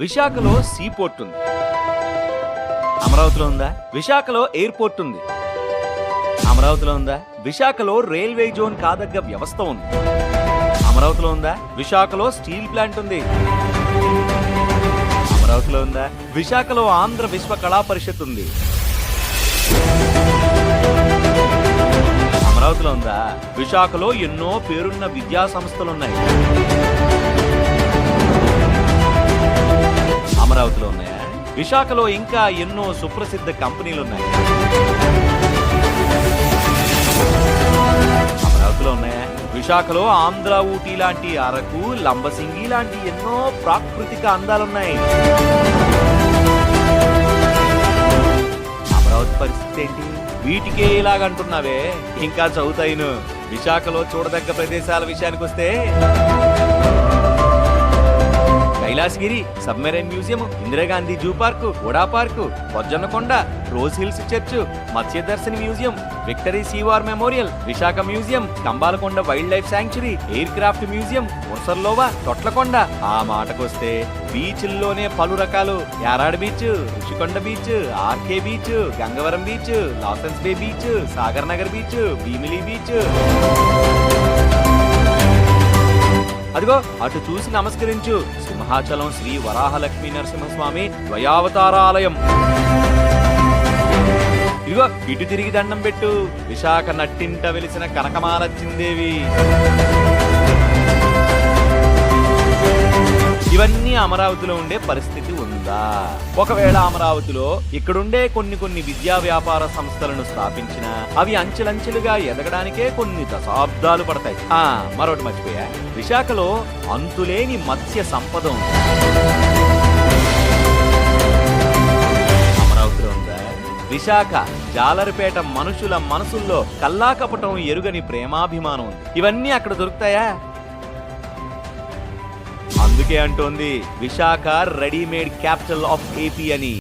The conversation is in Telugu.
విశాఖలో సీ పోర్ట్ ఉంది. అమరావతిలో ఉందా? విశాఖలో ఎయిర్పోర్ట్ ఉంది. అమరావతిలో ఉందా? విశాఖలో రైల్వే జోన్ కాదగ్గ వ్యవస్థ ఉంది. అమరావతిలో ఉందా? విశాఖలో స్టీల్ ప్లాంట్ ఉంది. అమరావతిలో ఉందా? విశాఖలో ఆంధ్ర విశ్వ కళా పరిషత్ ఉంది. అమరావతిలో ఉందా? విశాఖలో ఎన్నో పేరున్న విద్యా సంస్థలున్నాయి. అమరావతిలో ఉన్నాయా? విశాఖలో ఇంకా ఎన్నో సుప్రసిద్ధ కంపెనీలు ఉన్నాయి? అమరావతిలో ఉన్నాయా? విశాఖలో ఆంధ్ర ఊటీ లాంటి అరకు లంబసింగి లాంటి ఎన్నో ప్రాకృతిక అందాలున్నాయి అమరావతి పరిస్థితి ఏంటి? వీటికే ఇలాగంటున్నావే ఇంకా చదువుతాయిను. విశాఖలో చూడదగ్గ ప్రదేశాల విషయానికి వస్తే Kailasagiri submarine museum Indira Gandhi zoo park ఓడా park Bojjannakonda rose hills church Matsyadarshini museum victory sea war memorial Visakha museum Kambalakonda wild life sanctuary aircraft museum Mudasarlova Thotlakonda. ఆ మాటకొస్తే బీచ్ల్లోనే పలు రకాలు. Yarada beach Rushikonda beach RK beach Gangavaram beach Lawson's bay beach Sagar Nagar beach Bheemili beach. అదిగో అటు చూసి నమస్కరించు. సింహాచలం శ్రీ వరాహలక్ష్మీ నరసింహస్వామి ద్వయావతారాలయం. ఇదిగో ఇటు తిరిగి దండం పెట్టు. విశాఖ నట్టింట వెలిసిన కనకమాల ఇవన్నీ అమరావతిలో ఉండే పరిస్థితి ఉందా? ఒకవేళ అమరావతిలో ఇక్కడుండే కొన్ని కొన్ని విద్యా వ్యాపార సంస్థలను స్థాపించిన అవి అంచెలంచెలుగా ఎదగడానికే కొన్ని దశాబ్దాలు పడతాయి. ఆ మరొకటి మర్చిపోయా. విశాఖలో అంతులేని మత్స్య సంపద ఉంది. అమరావతిలో ఉందా? విశాఖ జాలరిపేట మనుషుల మనసుల్లో కల్లాకపటం ఎరుగని ప్రేమాభిమానం ఉంది. ఇవన్నీ అక్కడ దొరుకుతాయా? అందుకే అంటోంది Visakha readymade capital of AP అని.